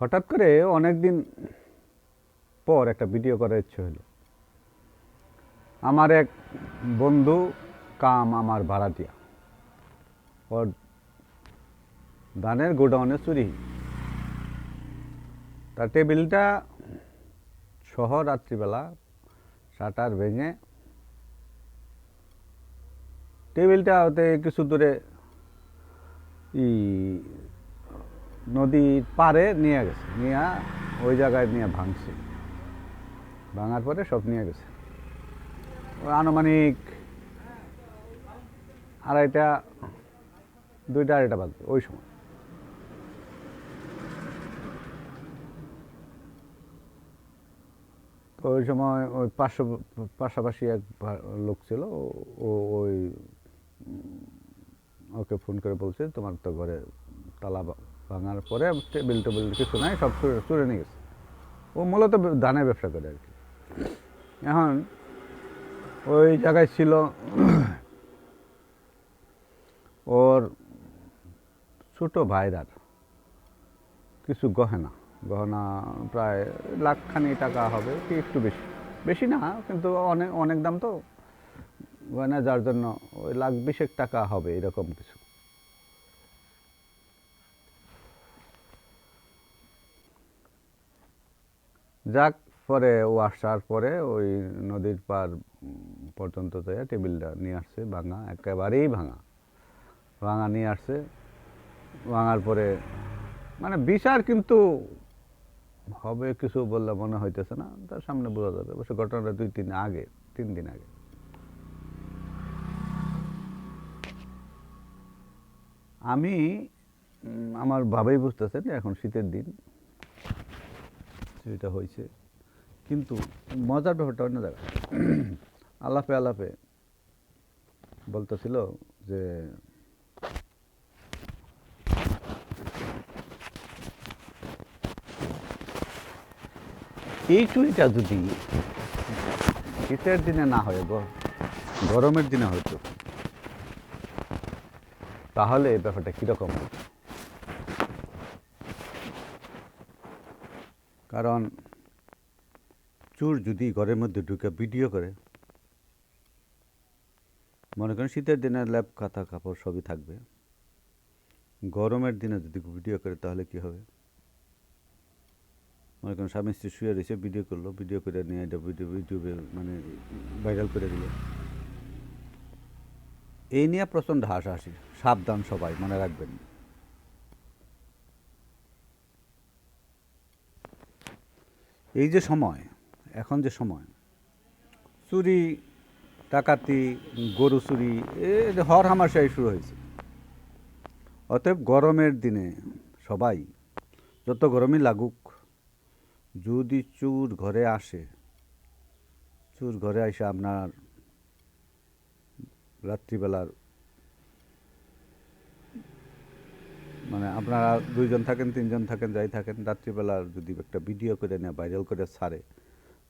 হঠাৎ করে অনেক দিন পর একটা ভিডিও করার ইচ্ছে হলো। আমার এক বন্ধু কাম আমার ভাড়াটিয়া ওর ধানের গোডাউনে চুরি। তার টেবিলটা সহ রাত্রিবেলা শাটার ভেঙে টেবিলটা হতে কিছু দূরে ই নদীর পাড়ে নিয়ে গেছে, নিয়ে ওই জায়গায় নিয়ে ভাঙছে। ভাঙার পরে সব নিয়ে গেছে। আনুমানিক আড়াইটা, দুইটা আড়াইটা বাজবে ওই সময়। তো ওই সময় ওই পার্শ্ব, পাশাপাশি এক লোক ছিল, ও- ওই ওকে ফোন করে বলছে, তোমার তো ঘরে তালা ভাঙার পরে টেবিল টেবিল কিছু নাই, সব চুরে নিয়ে গেছে। ও মূলত ধানের ব্যবসা করে আর কি। এখন ওই জায়গায় ছিল ওর ছোট ভাইরার কিছু গহনা। গহনা প্রায় লাখখানি টাকা হবে, কি একটু বেশি। বেশি না, কিন্তু অনেক অনেক দাম তো। গয়না যার জন্য ওই লাখ বিশেক টাকা হবে, এরকম কিছু। যাক, পরে ও আসার পরে ওই নদীর পার পর্যন্ত যায় টেবিলটা নিয়ে আসছে, ভাঙা, একেবারেই ভাঙা। ভাঙা নিয়ে আসছে। ভাঙার পরে মানে বিচার কিন্তু হবে কিছু বললে মনে হইতেছে না, তার সামনে বোঝা যাবে। অবশ্য ঘটনাটা দুই তিন আগে, তিন দিন আগে। আমি আমার ভাবেই বুঝতেছেন এখন শীতের দিন। সেটা হয়েছে। কিন্তু মজার ব্যাপারটা অন্য জায়গায়। আলাপে আলাপে বলতেছিল যে, এই চুরিটা যদি শীতের দিনে না হয়, গ- গরমের দিনে হয়তো, তাহলে ব্যাপারটা কীরকম? কারণ চোর যদি ঘরের মধ্যে ঢুকে ভিডিও করে, মনে করেন শীতের দিনে ল্যাপ, কাঁথা, কাপড় সবই থাকবে। গরমের দিনে যদি ভিডিও করে তাহলে কি হবে? মনে করেন স্বামী স্ত্রী শুয়ে রয়েছে, ভিডিও করল, ভিডিও করে নিয়ে এটা ভিডিও, ইউটিউবে মানে ভাইরাল করে দিল। এই নিয়ে প্রচণ্ড হাসাহাসি, সাবধান সবাই, মনে রাখবেন। এই যে সময়, এখন যে সময়, চুরি, ডাকাতি, গরু চুরি, এ হর হামাশাই শুরু হয়েছে। অতএব গরমের দিনে সবাই, যত গরমই লাগুক, যদি চুর ঘরে আসে, চুর ঘরে এসে আপনার রাত্রিবেলার মানে আপনারা দুইজন থাকেন, তিনজন থাকেন, যাই থাকেন, রাত্রিবেলা যদি একটা ভিডিও করে নেয় ভাইরাল করে ছাড়ে,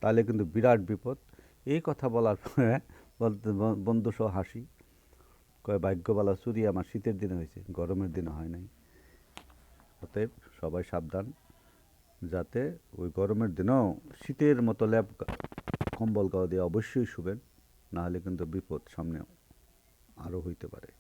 তাহলে কিন্তু বিরাট বিপদ। এই কথা বলার পরে বলতে ব- বন্ধু সহ হাসি। কয়, ভাগ্যবালা চুরি আমার শীতের দিনে হয়েছে, গরমের দিনে হয় নাই। অতএব সবাই সাবধান, যাতে ওই গরমের দিনেও শীতের মতো ল্যাপ কম্বল গাও দিয়ে অবশ্যই শুবেন, নাহলে কিন্তু বিপদ সামনে আরও হইতে পারে।